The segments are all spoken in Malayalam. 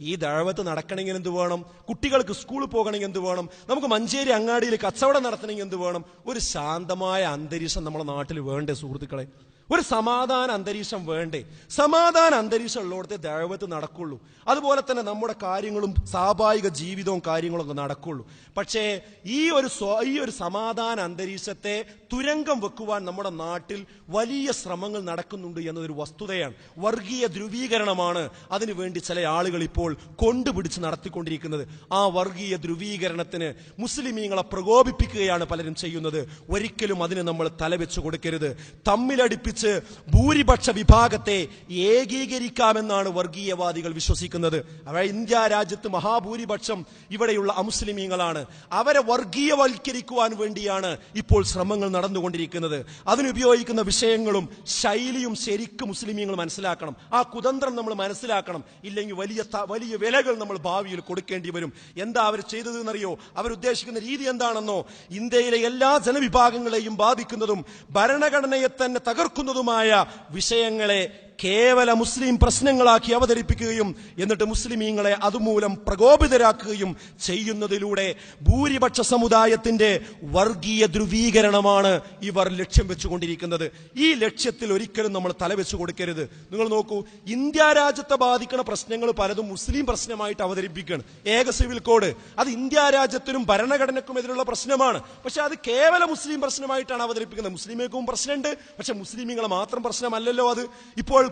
ഈ ദഴവത്ത് നടക്കണമെങ്കിൽ എന്ത് വേണം? കുട്ടികൾക്ക് സ്കൂളിൽ പോകണമെങ്കിൽ എന്ത് വേണം? നമുക്ക് മഞ്ചേരി അങ്ങാടിയിൽ കച്ചവടം നടത്തണമെങ്കിൽ എന്ത് വേണം? ഒരു ശാന്തമായ അന്തരീക്ഷം നമ്മുടെ നാട്ടിൽ വേണ്ടേ സുഹൃത്തുക്കളെ? ഒരു സമാധാന അന്തരീക്ഷം വേണ്ടേ? സമാധാന അന്തരീക്ഷം ഉള്ളിടത്തെ ദൈവത്ത് നടക്കുള്ളൂ. അതുപോലെ തന്നെ നമ്മുടെ കാര്യങ്ങളും സ്വാഭാവിക ജീവിതവും കാര്യങ്ങളും ഒക്കെ നടക്കുള്ളൂ. പക്ഷേ ഈ ഒരു ഈ ഒരു സമാധാന അന്തരീക്ഷത്തെ തുരങ്കം വെക്കുവാൻ നമ്മുടെ നാട്ടിൽ വലിയ ശ്രമങ്ങൾ നടക്കുന്നുണ്ട് എന്നതൊരു വസ്തുതയാണ്. വർഗീയ ധ്രുവീകരണമാണ് അതിനുവേണ്ടി ചില ആളുകൾ ഇപ്പോൾ കൊണ്ടുപിടിച്ച് നടത്തിക്കൊണ്ടിരിക്കുന്നത്. ആ വർഗീയ ധ്രുവീകരണത്തിന് മുസ്ലിമീങ്ങളെ പ്രകോപിപ്പിക്കുകയാണ് പലരും ചെയ്യുന്നത്. ഒരിക്കലും അതിന് നമ്മൾ തലവെച്ച് കൊടുക്കരുത്. തമ്മിലടിപ്പിച്ച് ഭൂരിപക്ഷ വിഭാഗത്തെ ഏകീകരിക്കാമെന്നാണ് വർഗീയവാദികൾ വിശ്വസിക്കുന്നത്. അവ ഇന്ത്യ രാജ്യത്ത് മഹാഭൂരിപക്ഷം ഇവിടെയുള്ള അമുസ്ലിമീങ്ങളാണ്. അവരെ വർഗീയവൽക്കരിക്കുവാൻ വേണ്ടിയാണ് ഇപ്പോൾ ശ്രമങ്ങൾ നടന്നുകൊണ്ടിരിക്കുന്നത്. അതിനുപയോഗിക്കുന്ന വിഷയങ്ങളും ശൈലിയും ശരിക്കും മുസ്ലിമീങ്ങൾ മനസ്സിലാക്കണം. ആ കുതന്ത്രം നമ്മൾ മനസ്സിലാക്കണം. ഇല്ലെങ്കിൽ വലിയ വലിയ വിലകൾ നമ്മൾ ഭാവിയിൽ കൊടുക്കേണ്ടി വരും. എന്താ അവർ ചെയ്തതെന്നറിയോ? അവരുദ്ദേശിക്കുന്ന രീതി എന്താണെന്നോ? ഇന്ത്യയിലെ എല്ലാ ജനവിഭാഗങ്ങളെയും ബാധിക്കുന്നതും ഭരണഘടനയെ തന്നെ തകർക്കുന്നതുമായ വിഷയങ്ങളെ കേവല മുസ്ലിം പ്രശ്നങ്ങളാക്കി അവതരിപ്പിക്കുകയും എന്നിട്ട് മുസ്ലിമീങ്ങളെ അതുമൂലം പ്രകോപിതരാക്കുകയും ചെയ്യുന്നതിലൂടെ ഭൂരിപക്ഷ സമുദായത്തിന്റെ വർഗീയ ധ്രുവീകരണമാണ് ഇവർ ലക്ഷ്യം വെച്ചുകൊണ്ടിരിക്കുന്നത്. ഈ ലക്ഷ്യത്തിൽ ഒരിക്കലും നമ്മൾ തലവെച്ചു കൊടുക്കരുത്. നിങ്ങൾ നോക്കൂ ഇന്ത്യ രാജ്യത്തെ ബാധിക്കുന്ന പ്രശ്നങ്ങൾ പലതും മുസ്ലിം പ്രശ്നമായിട്ട് അവതരിപ്പിക്കുകയാണ്. ഏക സിവിൽ കോഡ്. അത് ഇന്ത്യ രാജ്യത്തിനും ഭരണഘടനക്കും എതിരുള്ള പ്രശ്നമാണ്. പക്ഷെ അത് കേവല മുസ്ലിം പ്രശ്നമായിട്ടാണ് അവതരിപ്പിക്കുന്നത്. മുസ്ലിമേക്കും പ്രശ്നമുണ്ട്. പക്ഷെ മുസ്ലിമീങ്ങളെ മാത്രം പ്രശ്നമല്ലല്ലോ അത്. ഇപ്പോൾ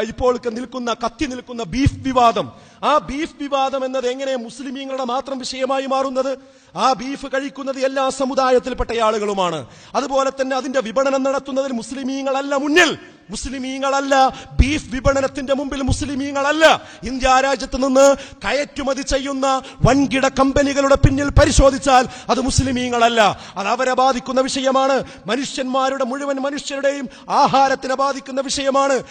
ഇപ്പോൾ നിൽക്കുന്ന കത്തി നിൽക്കുന്ന ബീഫ് വിവാദം. ആ ബീഫ് വിവാദം എന്നത് എങ്ങനെ മുസ്ലിമീങ്ങളുടെ മാത്രം വിഷയമായി മാറുന്നത്? ആ ബീഫ് കഴിക്കുന്നത് എല്ലാ സമുദായത്തിൽപ്പെട്ട ആളുകളുമാണ്. അതുപോലെ തന്നെ അതിന്റെ വിപണനം നടത്തുന്നതിൽ മുസ്ലിമീങ്ങളല്ല മുന്നിൽ. മുസ്ലിമീങ്ങളല്ല ബീഫ് വിപണനത്തിന്റെ മുമ്പിൽ മുസ്ലിമീങ്ങളല്ല. ഇന്ത്യ രാജ്യത്ത് നിന്ന് കയറ്റുമതി ചെയ്യുന്ന വൻകിട കമ്പനികളുടെ പിന്നിൽ പരിശോധിച്ചാൽ അത് മുസ്ലിമീങ്ങളല്ല. അത് അവരെ ബാധിക്കുന്ന വിഷയമാണ്. മനുഷ്യന്മാരുടെ മുഴുവൻ മനുഷ്യരുടെയും ആഹാരത്തിനെ ബാധിക്കുന്ന വിഷയമാണ്.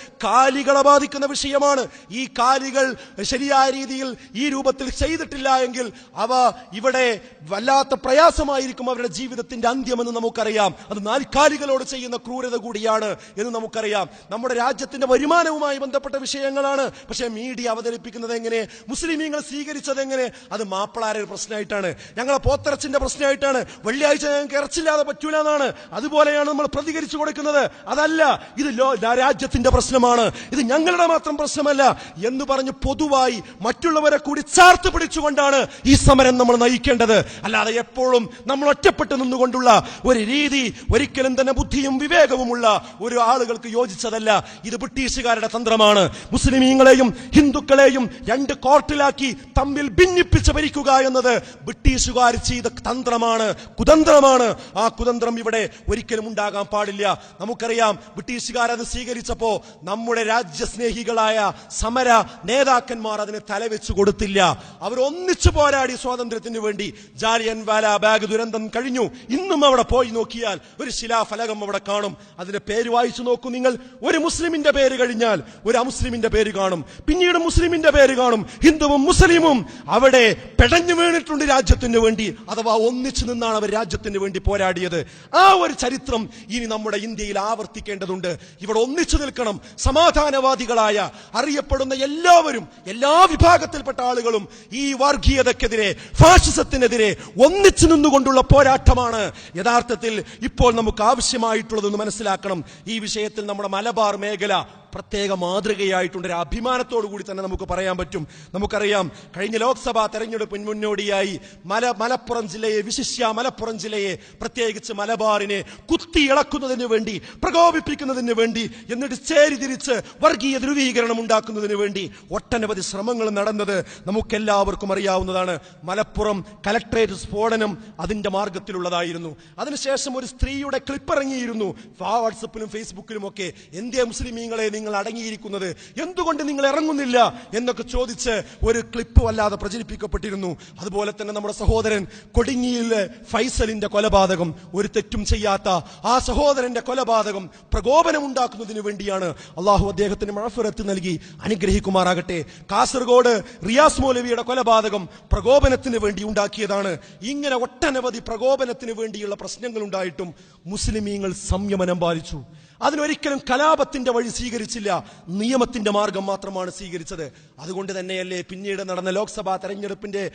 കാലികളെ ബാധിക്കുന്ന വിഷയമാണ്. ഈ കാലുകൾ ശരിയായ രീതിയിൽ ഈ രൂപത്തിൽ ചെയ്തിട്ടില്ല എങ്കിൽ അവ ഇവിടെ വല്ലാത്ത പ്രയാസമായിരിക്കും അവരുടെ ജീവിതത്തിന്റെ അന്ത്യമെന്ന് നമുക്കറിയാം. അത് നാൽക്കാലികളോട് ചെയ്യുന്ന ക്രൂരത കൂടിയാണ് എന്ന് നമുക്കറിയാം. നമ്മുടെ രാജ്യത്തിന്റെ വരുമാനവുമായി ബന്ധപ്പെട്ട വിഷയങ്ങളാണ്. പക്ഷേ മീഡിയ അവതരിപ്പിക്കുന്നത് എങ്ങനെ? മുസ്ലിമീങ്ങൾ സ്വീകരിച്ചത് എങ്ങനെ? അത് മാപ്പിളാരെ ഒരു പ്രശ്നമായിട്ടാണ്. ഞങ്ങളെ പോത്തിറച്ചിന്റെ പ്രശ്നമായിട്ടാണ്. വെള്ളിയാഴ്ച ഞങ്ങൾക്ക് ഇറച്ചില്ലാതെ പറ്റൂല എന്നാണ്. അതുപോലെയാണ് നമ്മൾ പ്രതികരിച്ചു കൊടുക്കുന്നത്. അതല്ല ഇത് രാജ്യത്തിന്റെ പ്രശ്നമാണ്. ഇത് ഞങ്ങളുടെ മാത്രം പ്രശ്നമല്ല എന്ന് പറഞ്ഞ് പൊതുവായി മറ്റുള്ളവരെ കൂടി ചാർത്ത് പിടിച്ചുകൊണ്ടാണ് ഈ സമരം നമ്മൾ നയിക്കേണ്ടത്. അല്ലാതെ എപ്പോഴും നമ്മൾ ഒറ്റപ്പെട്ട് നിന്നുകൊണ്ടുള്ള ഒരു രീതി ഒരിക്കലും തന്നെ ബുദ്ധിയും വിവേകവുമുള്ള ഒരു ആളുകൾക്ക് യോജിച്ചതല്ല. ഇത് ബ്രിട്ടീഷുകാരുടെ തന്ത്രമാണ്. മുസ്ലിമീങ്ങളെയും ഹിന്ദുക്കളെയും രണ്ട് കോർട്ടിലാക്കി തമ്മിൽ ഭിന്നിപ്പിച്ച് ഭരിക്കുക എന്നത് ബ്രിട്ടീഷുകാർ ചെയ്ത തന്ത്രമാണ് കുതന്ത്രമാണ്. ആ കുതന്ത്രം ഇവിടെ ഒരിക്കലും ഉണ്ടാകാൻ പാടില്ല. നമുക്കറിയാം ബ്രിട്ടീഷുകാരത് സ്വീകരിച്ചപ്പോ നമ്മുടെ രാജ്യസ്നേഹികളായ സമര നേതാക്കന്മാർ അതിന് തലവെച്ചു കൊടുത്തില്ല. അവർ ഒന്നിച്ചു പോരാടി സ്വാതന്ത്ര്യത്തിന് വേണ്ടി. ജാലിയൻ വാല ബാഗ് ദുരന്തം കഴിഞ്ഞു. ഇന്നും അവിടെ പോയി നോക്കിയാൽ ഒരു ശിലാഫലകം അവിടെ കാണും. അതിന്റെ പേര് വായിച്ചു നോക്കൂ നിങ്ങൾ. ഒരു മുസ്ലിമിന്റെ പേര് കഴിഞ്ഞാൽ ഒരു അമുസ്ലിമിന്റെ പേര് കാണും. പിന്നീട് മുസ്ലിമിന്റെ പേര് കാണും. ഹിന്ദുവും മുസ്ലിമും അവിടെ പെടഞ്ഞു വീണിട്ടുണ്ട് രാജ്യത്തിന് വേണ്ടി. അഥവാ ഒന്നിച്ചു നിന്നാണ് അവർ രാജ്യത്തിന് വേണ്ടി പോരാടിയത്. ആ ഒരു ചരിത്രം ഇനി നമ്മുടെ ഇന്ത്യയിൽ ആവർത്തിക്കേണ്ടതുണ്ട്. ഇവിടെ ഒന്നിച്ചു നിൽക്കണം. സമാധാനവാദികളായ അറിയപ്പെടുന്ന എല്ലാവരും എല്ലാ വിഭാഗത്തിൽപ്പെട്ട ആളുകളും ഈ വർഗീയതക്കെതിരെ ഫാഷിസത്തിനെതിരെ ഒന്നിച്ചു നിന്നുകൊണ്ടുള്ള പോരാട്ടമാണ് യഥാർത്ഥത്തിൽ ഇപ്പോൾ നമുക്ക് ആവശ്യമായിട്ടുള്ളതെന്ന് മനസ്സിലാക്കണം. ഈ വിഷയത്തിൽ നമ്മുടെ മലബാർ മേഖല പ്രത്യേക മാതൃകയായിട്ടുണ്ട്. ഒരു അഭിമാനത്തോടു കൂടി തന്നെ നമുക്ക് പറയാൻ പറ്റും. നമുക്കറിയാം കഴിഞ്ഞ ലോക്സഭാ തെരഞ്ഞെടുപ്പിന് മുന്നോടിയായി മല മലപ്പുറം ജില്ലയെ വിശിഷ്യ മലപ്പുറം ജില്ലയെ പ്രത്യേകിച്ച് മലബാറിനെ കുത്തി ഇളക്കുന്നതിന് വേണ്ടി പ്രകോപിപ്പിക്കുന്നതിന് വേണ്ടി എന്നിട്ട് ചേരി തിരിച്ച് വർഗീയ ധ്രുവീകരണം ഉണ്ടാക്കുന്നതിന് വേണ്ടി ഒട്ടനവധി ശ്രമങ്ങൾ നടന്നത് നമുക്കെല്ലാവർക്കും അറിയാവുന്നതാണ്. മലപ്പുറം കലക്ട്രേറ്റ് സ്ഫോടനം അതിന്റെ മാർഗത്തിലുള്ളതായിരുന്നു. അതിനുശേഷം ഒരു സ്ത്രീയുടെ ക്ലിപ്പ് ഇറങ്ങിയിരുന്നു. വാട്സപ്പിലും ഫേസ്ബുക്കിലും ഒക്കെ എന്തേ മുസ്ലിമീങ്ങളെ നിങ്ങൾ അടങ്ങിയിരിക്കുന്നത്. എന്തുകൊണ്ട് നിങ്ങൾ ഇറങ്ങുന്നില്ല? എന്നൊക്കെ ചോദിച്ച് ഒരു ക്ലിപ്പ് വല്ലാതെ പ്രചരിപ്പിക്കപ്പെട്ടിരുന്നു. അതുപോലെ തന്നെ നമ്മുടെ സഹോദരൻ കൊടിങ്ങിയിലെ ഫൈസലിന്റെ കൊലപാതകം ഒരു തെറ്റും ചെയ്യാത്ത ആ സഹോദരന്റെ കൊലപാതകം പ്രകോപനമുണ്ടാക്കുന്നതിന് വേണ്ടിയാണ് അള്ളാഹു അദ്ദേഹത്തിന് മഴഫിറത്ത് നൽകി. അനുഗ്രഹിക്കുമാറാകട്ടെ. കാസർഗോഡ് റിയാസ് മൗലവിയുടെ കൊലപാതകം പ്രകോപനത്തിന് വേണ്ടി ഉണ്ടാക്കിയതാണ്. ഇങ്ങനെ ഒട്ടനവധി പ്രകോപനത്തിന് വേണ്ടിയുള്ള പ്രശ്നങ്ങൾ ഉണ്ടായിട്ടും മുസ്ലിമീങ്ങൾ സംയമനം പാലിച്ചു. അതിനൊരിക്കലും കലാപത്തിന്റെ വഴി സ്വീകരിച്ചില്ല. നിയമത്തിന്റെ മാർഗം മാത്രമാണ് സ്വീകരിച്ചത്. അതുകൊണ്ട് തന്നെയല്ലേ പിന്നീട് നടന്ന ലോക്സഭാ തെരഞ്ഞെടുപ്പിന്റെ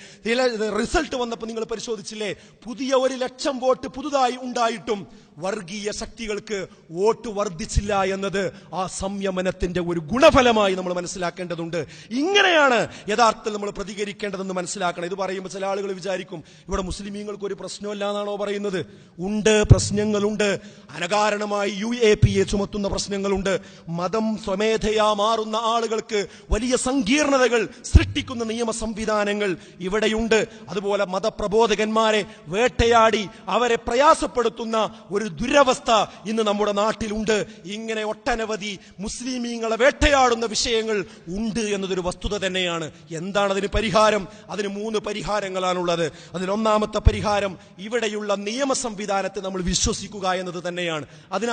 റിസൾട്ട് വന്നപ്പോൾ നിങ്ങൾ പരിശോധിച്ചില്ലേ? പുതിയ ഒരു ലക്ഷം വോട്ട് പുതുതായി ഉണ്ടായിട്ടും വർഗീയ ശക്തികൾക്ക് വോട്ട് വർദ്ധിച്ചില്ല എന്നത് ആ സംയമനത്തിന്റെ ഒരു ഗുണഫലമായി നമ്മൾ മനസ്സിലാക്കേണ്ടതുണ്ട്. ഇങ്ങനെയാണ് യഥാർത്ഥത്തിൽ നമ്മൾ പ്രതികരിക്കേണ്ടതെന്ന് മനസ്സിലാക്കണം. ഇത് പറയുമ്പോൾ ചില ആളുകൾ വിചാരിക്കും ഇവിടെ മുസ്ലിമീങ്ങൾക്ക് ഒരു പ്രശ്നമല്ല എന്നാണോ പറയുന്നത്. ഉണ്ട് പ്രശ്നങ്ങളുണ്ട്. അനകാരണമായി യു എ പി എ ചുമത്തുന്ന പ്രശ്നങ്ങളുണ്ട്. മതം സ്വമേധയാ മാറുന്ന ആളുകൾക്ക് വലിയ സങ്കീർണതകൾ സൃഷ്ടിക്കുന്ന നിയമ സംവിധാനങ്ങൾ ഇവിടെയുണ്ട്. അതുപോലെ മതപ്രബോധകന്മാരെ വേട്ടയാടി അവരെ പ്രയാസപ്പെടുത്തുന്ന ഒരു ദുരവസ്ഥ ഇന്ന് നമ്മുടെ നാട്ടിലുണ്ട്. ഇങ്ങനെ ഒട്ടനവധി മുസ്ലിമീങ്ങളെ വേട്ടയാടുന്ന വിഷയങ്ങൾ ഉണ്ട് എന്നതൊരു വസ്തുത തന്നെയാണ്. എന്താണ് അതിന് പരിഹാരം? അതിന് മൂന്ന് പരിഹാരങ്ങളാണുള്ളത്. അതിലൊന്നാമത്തെ പരിഹാരം ഇവിടെയുള്ള നിയമ സംവിധാനത്തെ നമ്മൾ വിശ്വസിക്കുക എന്നത് തന്നെയാണ്. അതിനെ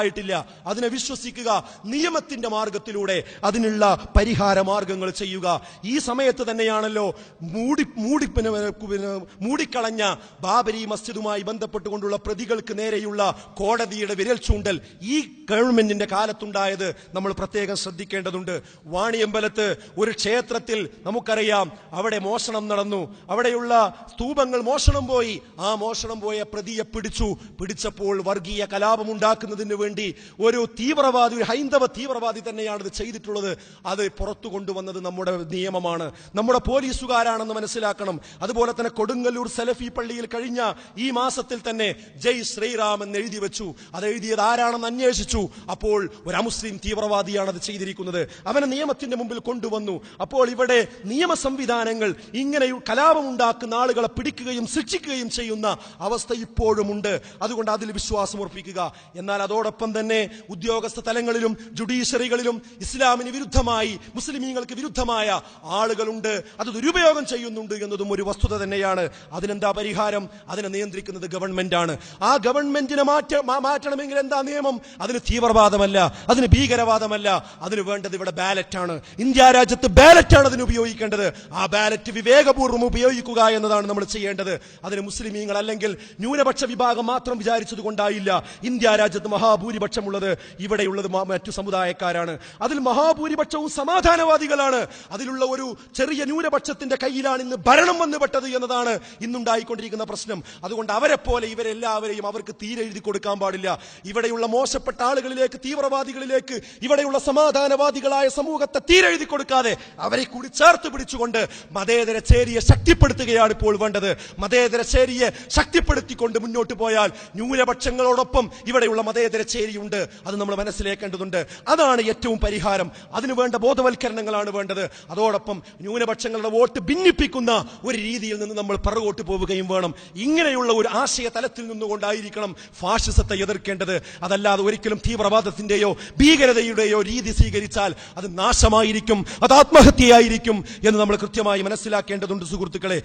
അവിശ്വസിക്കാനായിട്ടില്ല അതിനെ വിശ്വസിക്കുക നിയമത്തിന്റെ മാർഗത്തിലൂടെ അതിനുള്ള പരിഹാര മാർഗങ്ങൾ ചെയ്യുക. ഈ സമയത്ത് തന്നെയാണല്ലോ മൂടി മൂടി പിന്നെ, പിന്നെ, മൂടിക്കളഞ്ഞ ബാബരി മസ്ജിദുമായി ബന്ധപ്പെട്ടുകൊണ്ടുള്ള പ്രതികൾക്ക് നേരെയുള്ള കോടതിയുടെ വിരൽ ചൂണ്ടൽ ഈ ഗവൺമെന്റിന്റെ കാലത്തുണ്ടായത് നമ്മൾ പ്രത്യേകം ശ്രദ്ധിക്കേണ്ടതുണ്ട്. വാണിയമ്പലത്ത് ഒരു ക്ഷേത്രത്തിൽ നമുക്കറിയാം അവിടെ മോഷണം നടന്നു. അവിടെയുള്ള സ്തൂപങ്ങൾ മോഷണം പോയി. ആ മോഷണം പോയ പ്രതിയെ പിടിച്ചു. പിടിച്ചപ്പോൾ വർഗീയ കലാപം ഉണ്ടാക്കുന്നതിന് വേണ്ടി ഒരു തീവ്രവാദി ഒരു ഹൈന്ദവ തീവ്രവാദി തന്നെയാണ് ഇത് ചെയ്തിട്ടുള്ളത്. അത് പുറത്തു കൊണ്ടുവന്നത് നമ്മുടെ നിയമമാണ്. നമ്മുടെ പോലീസുകാരാണെന്ന് മനസ്സിലാക്കണം. അതുപോലെ തന്നെ കൊടുങ്ങല്ലൂർ സലഫി പള്ളിയിൽ കഴിഞ്ഞ ഈ മാസത്തിൽ തന്നെ ജയ് ശ്രീറാം എന്ന് എഴുതി വെച്ചു. അത് എഴുതിയത് ആരാണെന്ന് അന്വേഷിച്ചു. അപ്പോൾ ഒരു അമുസ്ലിം തീവ്രവാദിയാണ് അത് ചെയ്തിരിക്കുന്നത്. അവനെ നിയമത്തിന്റെ മുമ്പിൽ കൊണ്ടുവന്നു. അപ്പോൾ ഇവിടെ നിയമ സംവിധാനങ്ങൾ ഇങ്ങനെ കലാപം ഉണ്ടാക്കുന്ന ആളുകളെ പിടിക്കുകയും ശിക്ഷിക്കുകയും ചെയ്യുന്ന അവസ്ഥ ഇപ്പോഴുമുണ്ട്. അതുകൊണ്ട് അതിൽ വിശ്വാസം ഉറപ്പിക്കുക എന്നാൽ അതോടൊപ്പം തന്നെ ഉദ്യോഗസ്ഥ തലങ്ങളിലും ജുഡീഷ്യറികളിലും ഇസ്ലാമിന് വിരുദ്ധമായി മുസ്ലിമീങ്ങൾക്ക് വിരുദ്ധമായ ആളുകളുണ്ട്. അത് ദുരുപയോഗം ചെയ്യുന്നുണ്ട് എന്നതും ഒരു വസ്തുത തന്നെയാണ്. അതിനെന്താ പരിഹാരം? അതിനെ നിയന്ത്രിക്കുന്നത് ഗവൺമെന്റാണ്. ആ ഗവൺമെന്റിനെ മാറ്റ മാറ്റണമെങ്കിൽ എന്താ നിയമം? അതിന് തീവ്രവാദമല്ല അതിന് ഭീകരവാദമല്ല അതിന് വേണ്ടത് ഇവിടെ ബാലറ്റാണ്. ഇന്ത്യ രാജ്യത്ത് ബാലറ്റാണ് അതിന് ഉപയോഗിക്കേണ്ടത്. ആ ബാലറ്റ് വിവേകപൂർവം ഉപയോഗിക്കുക എന്നതാണ് നമ്മൾ ചെയ്യേണ്ടത്. അതിന് മുസ്ലിമീങ്ങൾ അല്ലെങ്കിൽ ന്യൂനപക്ഷ വിഭാഗം മാത്രം വിചാരിച്ചത് കൊണ്ടായില്ല ഇന്ത്യ രാജ്യത്ത് മഹാഭൂരിപക്ഷമുള്ളത് ഇവിടെയുള്ളത് മറ്റു സമുദായക്കാരാണ്. അതിൽ മഹാഭൂരിപക്ഷവും സമാധാനവാദികളാണ്. അതിലുള്ള ഒരു ചെറിയ ന്യൂനപക്ഷത്തിന്റെ കയ്യിലാണ് ഇന്ന് ഭരണം വന്നുപെട്ടത് എന്നതാണ് ഇന്നുണ്ടായിക്കൊണ്ടിരിക്കുന്ന പ്രശ്നം. അതുകൊണ്ട് അവരെ പോലെ ഇവരെല്ലാവരെയും അവർക്ക് തീരെ എഴുതി കൊടുക്കാൻ പാടില്ല. ഇവിടെയുള്ള മോശപ്പെട്ട ആളുകളിലേക്ക് തീവ്രവാദികളിലേക്ക് ഇവിടെയുള്ള സമാധാനവാദികളായ സമൂഹത്തെ തീരെ എഴുതി കൊടുക്കാതെ അവരെ കൂടി ചേർത്ത് പിടിച്ചുകൊണ്ട് മതേതര ചേരിയെ ശക്തിപ്പെടുത്തുകയാണ് ഇപ്പോൾ വേണ്ടത്. മതേതര ചേരിയെ ശക്തിപ്പെടുത്തിക്കൊണ്ട് മുന്നോട്ട് പോയാൽ ന്യൂനപക്ഷങ്ങളോടൊപ്പം ഇവിടെയുള്ള മതേതര ചേരിയുണ്ട് അത് നമ്മൾ മനസ്സിലേക്കേണ്ടതുണ്ട് അതാണ് ഏറ്റവും പരിഹാരം. അതിനു വേണ്ട ബോധവൽക്കരണങ്ങളാണ് വേണ്ടത്. അതോടൊപ്പം ന്യൂനപക്ഷങ്ങളുടെ വോട്ട് ഭിന്നിപ്പിക്കുന്ന ഒരു രീതിയിൽ നിന്ന് നമ്മൾ പിറകോട്ട് പോവുകയും വേണം. ഇങ്ങനെയുള്ള ഒരു ആശയ തലത്തിൽ നിന്നുകൊണ്ടായിരിക്കണം ഫാഷിസത്തെ എതിർക്കേണ്ടത്. അതല്ലാതെ ഒരിക്കലും തീവ്രവാദത്തിന്റെയോ ഭീകരതയുടെയോ രീതി സ്വീകരിച്ചാൽ അത് നാശമായിരിക്കും. അത് ആത്മഹത്യയായിരിക്കും എന്ന് നമ്മൾ കൃത്യമായി മനസ്സിലാക്കേണ്ടതുണ്ട് സുഹൃത്തുക്കളെ.